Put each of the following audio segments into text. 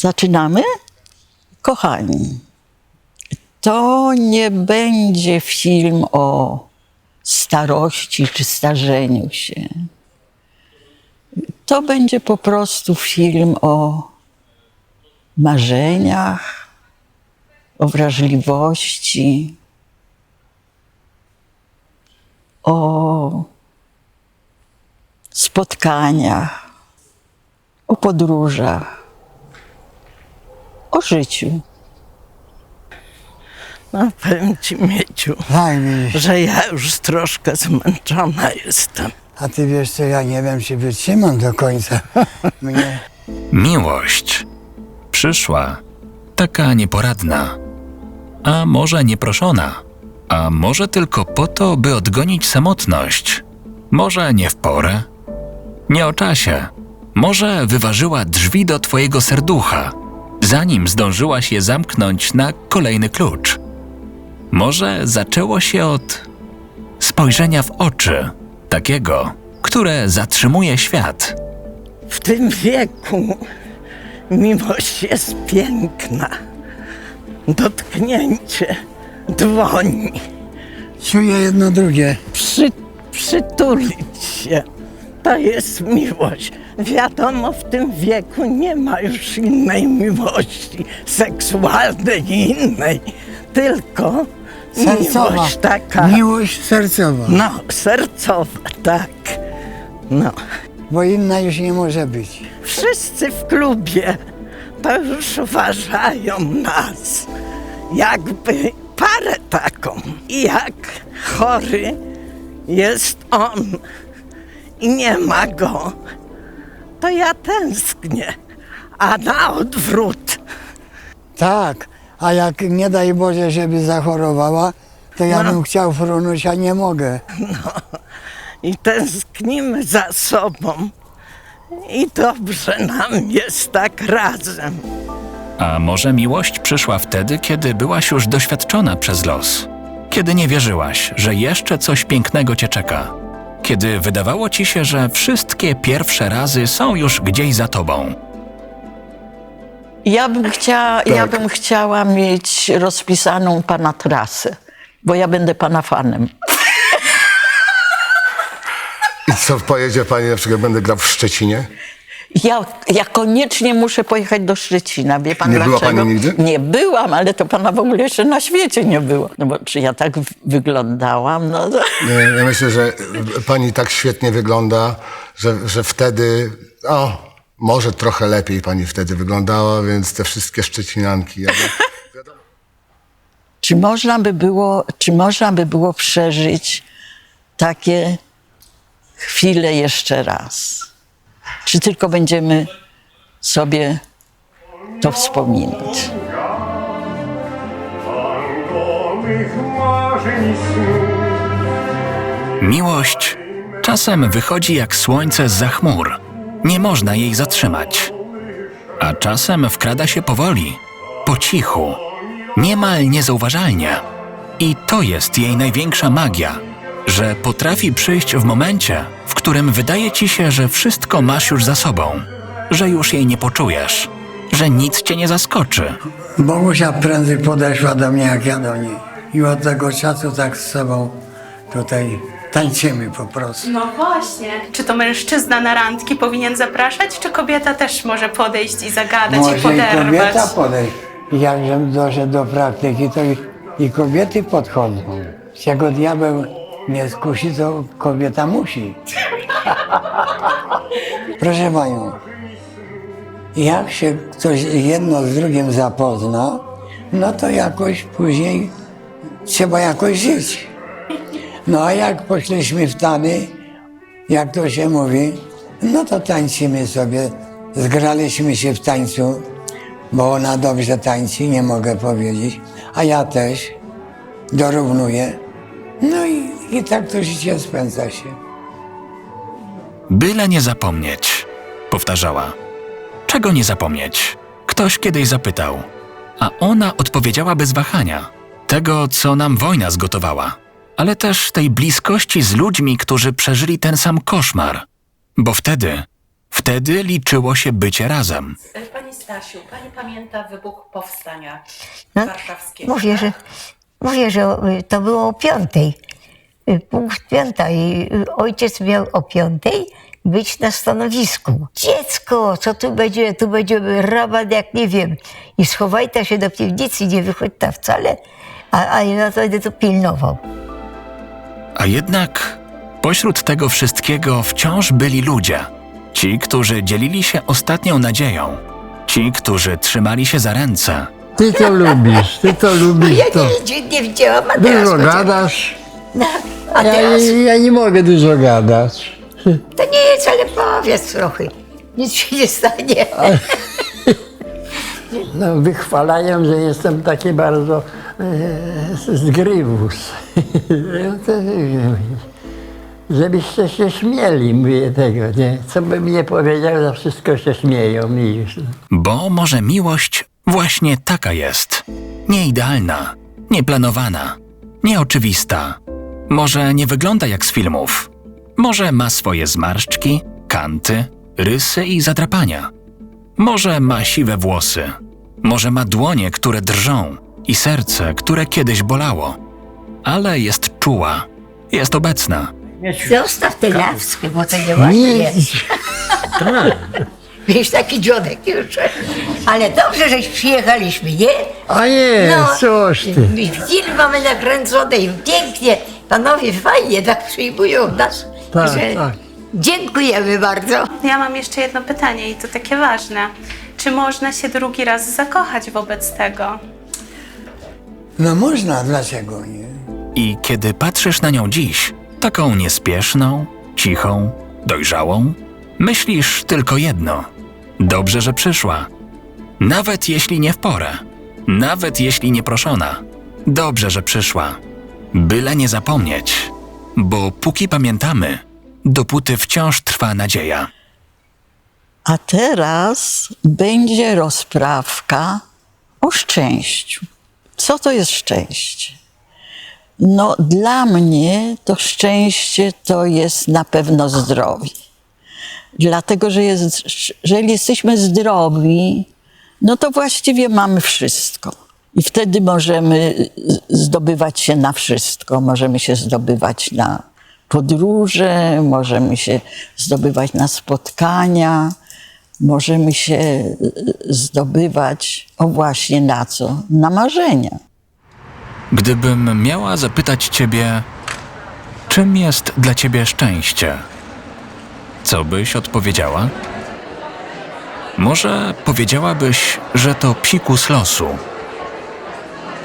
Zaczynamy? Kochani, to nie będzie film o starości czy starzeniu się. To będzie po prostu film o marzeniach, o wrażliwości, o spotkaniach, o podróżach, o życiu. No powiem ci, Mieciu, widzisz. że ja już troszkę zmęczona jestem. A ty wiesz co, ja nie wiem, czy wytrzymam do końca. Mnie Miłość przyszła, taka nieporadna, a może nieproszona, a może tylko po to, by odgonić samotność, może nie w porę, nie o czasie, może wyważyła drzwi do twojego serducha, zanim zdążyłaś je zamknąć na kolejny klucz. Może zaczęło się od spojrzenia w oczy, takiego, które zatrzymuje świat. W tym wieku miłość jest piękna. Dotknięcie dłoni, czuję jedno drugie. przy, przytulić się. To jest miłość. Wiadomo, w tym wieku nie ma już innej miłości seksualnej i innej, tylko Sercowa. miłość taka. Miłość sercowa. No, sercowa, tak. No. Bo inna już nie może być. Wszyscy w klubie to już uważają nas jakby parę taką. I jak chory jest on i nie ma go, to ja tęsknię. A na odwrót, Tak, a jak nie daj Boże, żeby zachorowała, to ja No. bym chciał frunąć, a nie mogę. i tęsknimy za sobą. I dobrze nam jest tak razem. A może miłość przyszła wtedy, kiedy byłaś już doświadczona przez los? Kiedy nie wierzyłaś, że jeszcze coś pięknego cię czeka? Kiedy wydawało ci się, że wszystkie pierwsze razy są już gdzieś za tobą? Ja bym, chciała, ja bym chciała mieć rozpisaną pana trasę, bo ja będę pana fanem. I co, pojedzie pani, na przykład będę grał w Szczecinie? Ja, ja koniecznie muszę pojechać do Szczecina. Wie pan Nie była dlaczego? pani nigdy? Nie byłam, ale to pana w ogóle jeszcze na świecie nie było. No bo czy ja tak wyglądałam? No, to... Nie, ja myślę, że pani tak świetnie wygląda, że, że wtedy, o, może trochę lepiej pani wtedy wyglądała, więc te wszystkie Szczecinanki. Ja bym, Czy można by było, czy można by było przeżyć takie chwile jeszcze raz? Czy tylko będziemy sobie to wspominać? Miłość czasem wychodzi jak słońce za chmur. Nie można jej zatrzymać. A czasem wkrada się powoli, po cichu, niemal niezauważalnie. I to jest jej największa magia, że potrafi przyjść w momencie, w którym wydaje ci się, że wszystko masz już za sobą, że już jej nie poczujesz, że nic cię nie zaskoczy. Bogusia prędzej podeszła do mnie, jak ja do niej. I od tego czasu tak z sobą tutaj tańczymy po prostu. No właśnie. Czy to mężczyzna na randki powinien zapraszać, czy kobieta też może podejść i zagadać i Może i poderwać? kobieta podejść. Jak żem doszedł do praktyki, to i, i kobiety podchodzą. Czego diabeł nie skusi, to kobieta musi. Proszę panią, jak się ktoś jedno z drugim zapozna, no to jakoś później trzeba jakoś żyć. No a jak poszliśmy w tany, jak to się mówi, no to tańczymy sobie. Zgraliśmy się w tańcu, bo ona dobrze tańczy, nie mogę powiedzieć, a ja też dorównuję. No i, i tak to życie spędza się. Byle nie zapomnieć, powtarzała. Czego nie zapomnieć? Ktoś kiedyś zapytał, a ona odpowiedziała bez wahania. Tego, co nam wojna zgotowała, ale też tej bliskości z ludźmi, którzy przeżyli ten sam koszmar. Bo wtedy, wtedy liczyło się bycie razem. Pani Stasiu, pani pamięta wybuch powstania No, warszawskiego? Mówię, że, mówię, że y, to było o piątej. Y, Punkt piąta i y, ojciec miał o piątej być na stanowisku. Dziecko, co tu będzie? Tu będzie rabat jak nie wiem. I schowaj ta się do piwnicy, nie wychodź ta wcale. A, a ja to będę to pilnował. A jednak pośród tego wszystkiego wciąż byli ludzie. Ci, którzy dzielili się ostatnią nadzieją. Ci, którzy trzymali się za ręce. Ty to lubisz, ty to lubisz Ja to. nie, nie, nie widziałam, a teraz Dużo chociaż- gadasz. No, a Ja, teraz ja nie mogę dużo gadać. to nie jest, ale powiedz trochę. Nic się nie stanie. No, wychwalają, że jestem taki bardzo e, zgrywus. No to, Żebyście się śmieli, mówię tego, nie? Co bym nie powiedział, za wszystko się śmieją i już. Bo może miłość właśnie taka jest. Nieidealna, nieplanowana, nieoczywista. Może nie wygląda jak z filmów. Może ma swoje zmarszczki, kanty, rysy i zadrapania. Może ma siwe włosy. Może ma dłonie, które drżą i serce, które kiedyś bolało. Ale jest czuła, jest obecna. Zostaw te laskę, bo to nie ładnie Nie, jest. Wiesz, taki dziodek już. Ale dobrze, żeś przyjechaliśmy, nie? a nie, coś ty. Film mamy nakręcony i pięknie. Panowie fajnie tak przyjmują nas. Tak, że tak. Dziękujemy bardzo. Ja mam jeszcze jedno pytanie i to takie ważne. Czy można się drugi raz zakochać wobec tego? No można, dlaczego nie? I kiedy patrzysz na nią dziś, taką niespieszną, cichą, dojrzałą, myślisz tylko jedno: dobrze, że przyszła. Nawet jeśli nie w porę, nawet jeśli nie proszona, dobrze, że przyszła. Byle nie zapomnieć, bo póki pamiętamy, dopóty wciąż trwa nadzieja. A teraz będzie rozprawka o szczęściu. Co to jest szczęście? No, dla mnie to szczęście to jest na pewno zdrowie. Dlatego, że jest, jeżeli jesteśmy zdrowi, no to właściwie mamy wszystko. I wtedy możemy zdobywać się na wszystko. Możemy się zdobywać na podróże, możemy się zdobywać na spotkania, możemy się zdobywać, o właśnie na co? Na marzenia. Gdybym miała zapytać Ciebie, czym jest dla Ciebie szczęście? Co byś odpowiedziała? Może powiedziałabyś, że to psikus losu.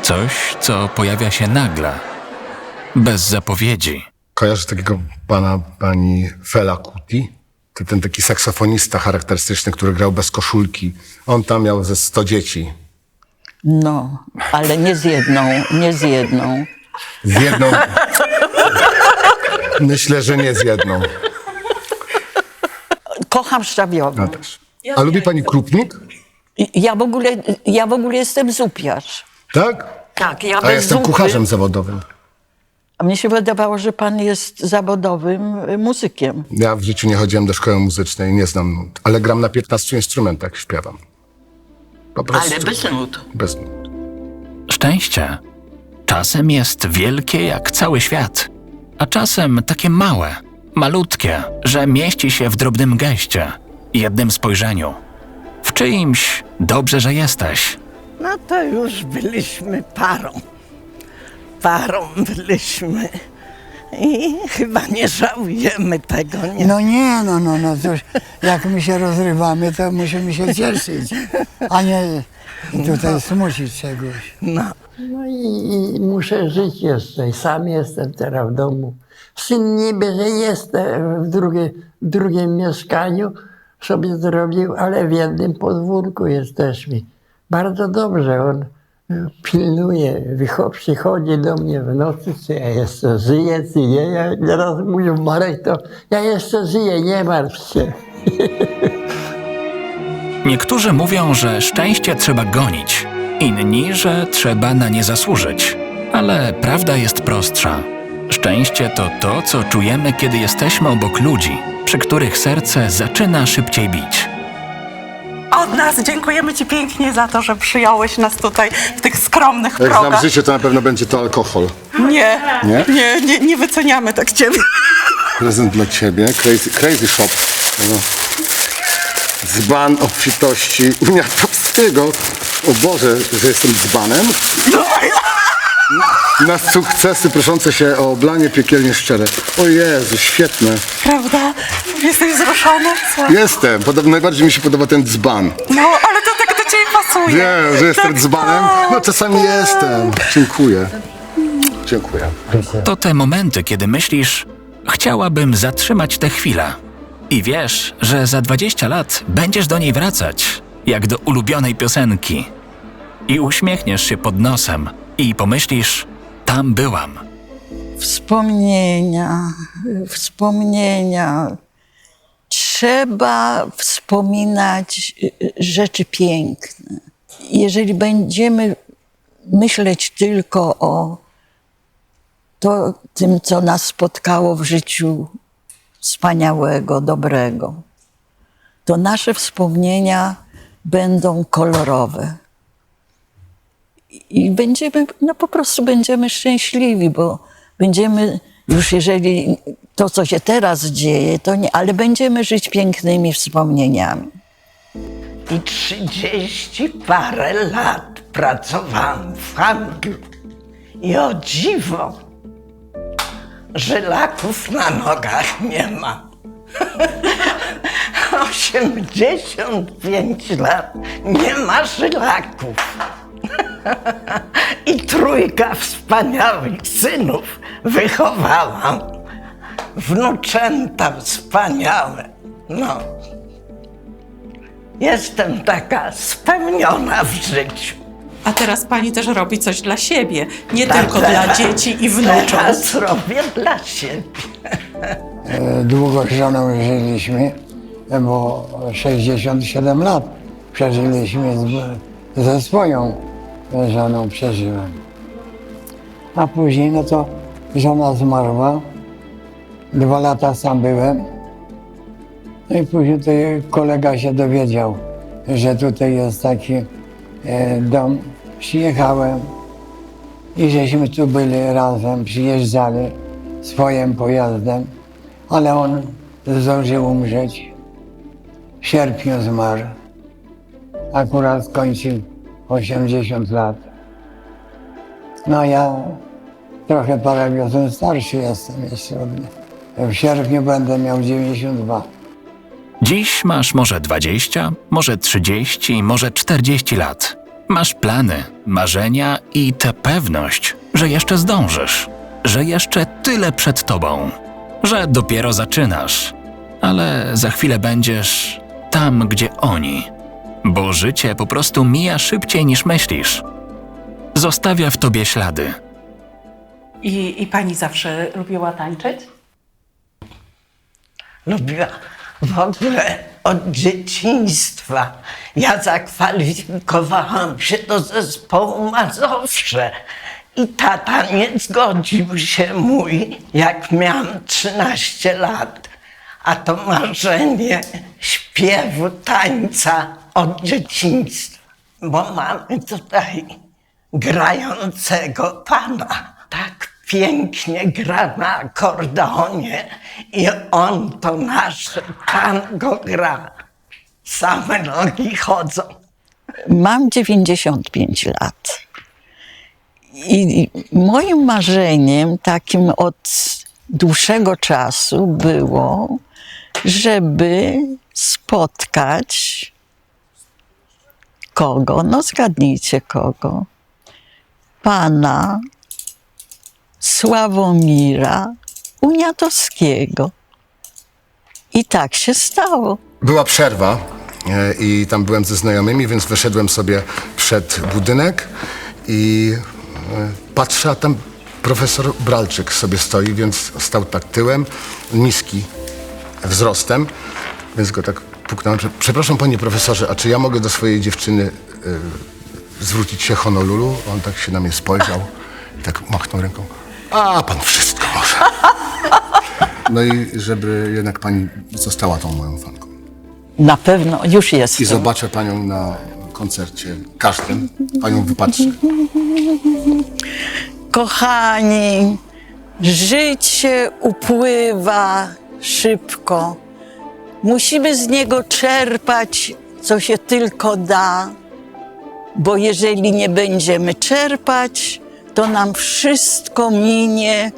Coś, co pojawia się nagle, bez zapowiedzi. Kojarzy takiego pana, pani Fela Kuti? Ten taki saksofonista charakterystyczny, który grał bez koszulki. On tam miał ze 100 dzieci. No, ale nie z jedną, nie z jedną. Z jedną... Myślę, że nie z jedną. Kocham szczawiową. Ja też. A lubi pani krupnik? Ja w ogóle, ja w ogóle jestem zupiarz. Tak? Tak, ja A bez ja jestem zupy- kucharzem zawodowym. A mnie się wydawało, że pan jest zawodowym y, muzykiem. Ja w życiu nie chodziłem do szkoły muzycznej, nie znam nut, ale gram na 15 instrumentach, śpiewam. Po prostu. bez nut. Bez nut. Szczęście czasem jest wielkie jak cały świat, a czasem takie małe, malutkie, że mieści się w drobnym geście, jednym spojrzeniu. W czyimś dobrze, że jesteś. No to już byliśmy parą. Parą byliśmy. I chyba nie żałujemy tego, nie? No nie, no, no, no, cóż, jak my się rozrywamy, to musimy się cieszyć, a nie tutaj smucić czegoś. No. No i, i muszę żyć jeszcze. Sam jestem teraz w domu. Syn niby, że jest e, w, drugie, w drugim mieszkaniu, sobie zrobił, ale w jednym podwórku jesteśmy. Bardzo dobrze, on e, pilnuje, przychodzi do mnie w nocy, czy ja jeszcze żyję, czy nie. Ja nieraz mówię, Marek, to ja jeszcze żyję, nie martw się. Niektórzy mówią, że szczęście trzeba gonić, inni, że trzeba na nie zasłużyć. Ale prawda jest prostsza. Szczęście to to, co czujemy, kiedy jesteśmy obok ludzi, przy których serce zaczyna szybciej bić. od nas. Dziękujemy Ci pięknie za to, że przyjąłeś nas tutaj w tych skromnych Jak znam progach. życie, to na pewno będzie to alkohol. Nie, Nie? nie, nie, nie wyceniamy tak Ciebie. Prezent dla ciebie. Crazy, crazy shop. No. Dzban obfitości Uniatowskiego. O Boże, że jestem dzbanem. Na sukcesy proszące się o oblanie piekielnie szczere. O Jezu, świetne. Prawda? Jesteś wzruszony? Co? Jestem. Podobno najbardziej mi się podoba ten dzban. No, ale to tak do Ciebie pasuje. Wiem, że jestem Tak, dzbanem. tak. No czasami jestem. Dziękuję. Dziękuję. To te momenty, kiedy myślisz, chciałabym zatrzymać tę chwilę. I wiesz, że za 20 lat będziesz do niej wracać, jak do ulubionej piosenki. I uśmiechniesz się pod nosem i pomyślisz, tam byłam. Wspomnienia, wspomnienia. Trzeba wspominać y, y, rzeczy piękne. Jeżeli będziemy myśleć tylko o to, tym, co nas spotkało w życiu wspaniałego, dobrego, to nasze wspomnienia będą kolorowe. I będziemy, no po prostu będziemy szczęśliwi, bo będziemy, już jeżeli to, co się teraz dzieje, to nie, ale będziemy żyć pięknymi wspomnieniami. I trzydzieści parę lat pracowałam w handlu. I o dziwo, żylaków na nogach nie ma. 85 lat, nie ma żylaków. I trójka wspaniałych synów wychowałam. Wnuczęta wspaniałe. No. Jestem taka spełniona w życiu. A teraz Pani też robi coś dla siebie, nie Tak, tylko teraz- dla dzieci i wnucząt. Teraz robię dla siebie. E, Długo z żoną żyliśmy, bo 67 lat przeżyliśmy z, ze swoją żoną przeżyłem. A później no to żona zmarła. Dwa lata sam byłem. No i później tutaj kolega się dowiedział, że tutaj jest taki e, dom. Przyjechałem i żeśmy tu byli razem, przyjeżdżali swoim pojazdem, ale on zdążył umrzeć. W sierpniu zmarł. Akurat skończył 80 lat. No ja trochę parę miesięcy starszy jestem jeszcze od mnie. W sierpniu będę miał 92. Dziś masz może 20, może 30, może 40 lat. Masz plany, marzenia i tę pewność, że jeszcze zdążysz, że jeszcze tyle przed tobą, że dopiero zaczynasz, ale za chwilę będziesz tam, gdzie oni, bo życie po prostu mija szybciej niż myślisz. Zostawia w tobie ślady. I, I Pani zawsze lubiła tańczyć? Lubiła w ogóle od dzieciństwa. Ja zakwalifikowałam się do zespołu Mazowsze. I tata nie zgodził się mój, jak miałam 13 lat. A to marzenie śpiewu, tańca od dzieciństwa. Bo mamy tutaj grającego pana. Tak pięknie gra na akordeonie i on to nasze tango gra. Same nogi chodzą. Mam 95 lat. I moim marzeniem, takim od dłuższego czasu, było, żeby spotkać kogo? No, zgadnijcie kogo. Pana Sławomira Uniatowskiego. I tak się stało. Była przerwa e, i tam byłem ze znajomymi, więc wyszedłem sobie przed budynek i e, patrzę, a tam profesor Bralczyk sobie stoi, więc stał tak tyłem, niski wzrostem, więc go tak puknąłem. że, Przepraszam panie profesorze, a czy ja mogę do swojej dziewczyny e, zwrócić się Honolulu? On tak się na mnie spojrzał i tak machnął ręką. A, pan wszystko może. No i żeby jednak pani została tą moją fanką. Na pewno już jest. I zobaczę panią na koncercie każdym. Panią wypatrzę. Kochani, życie upływa szybko. Musimy z niego czerpać, co się tylko da, bo jeżeli nie będziemy czerpać, to nam wszystko minie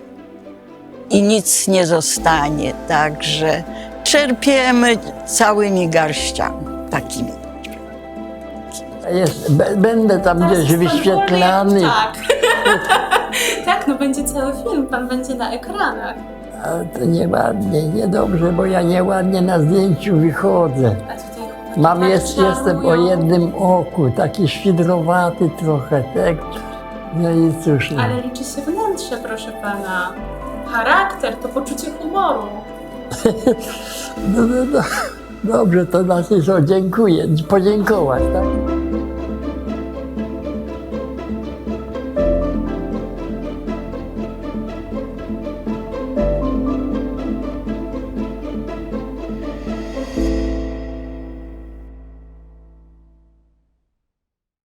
i nic nie zostanie. Także czerpiemy całymi garściami takimi. Jest, b- będę tam gdzieś wyświetlany. Tak. tak, no będzie cały film, pan będzie na ekranach. Ale to nieładnie, niedobrze, bo ja nieładnie na zdjęciu wychodzę. Mam jest, jestem o jednym oku, taki świdrowaty trochę, tak? No i cóż, no. Ale liczy się wnętrze, proszę pana. Charakter, to poczucie humoru. No, no, no. Dobrze, to znaczy co, dziękuję, podziękować, tak?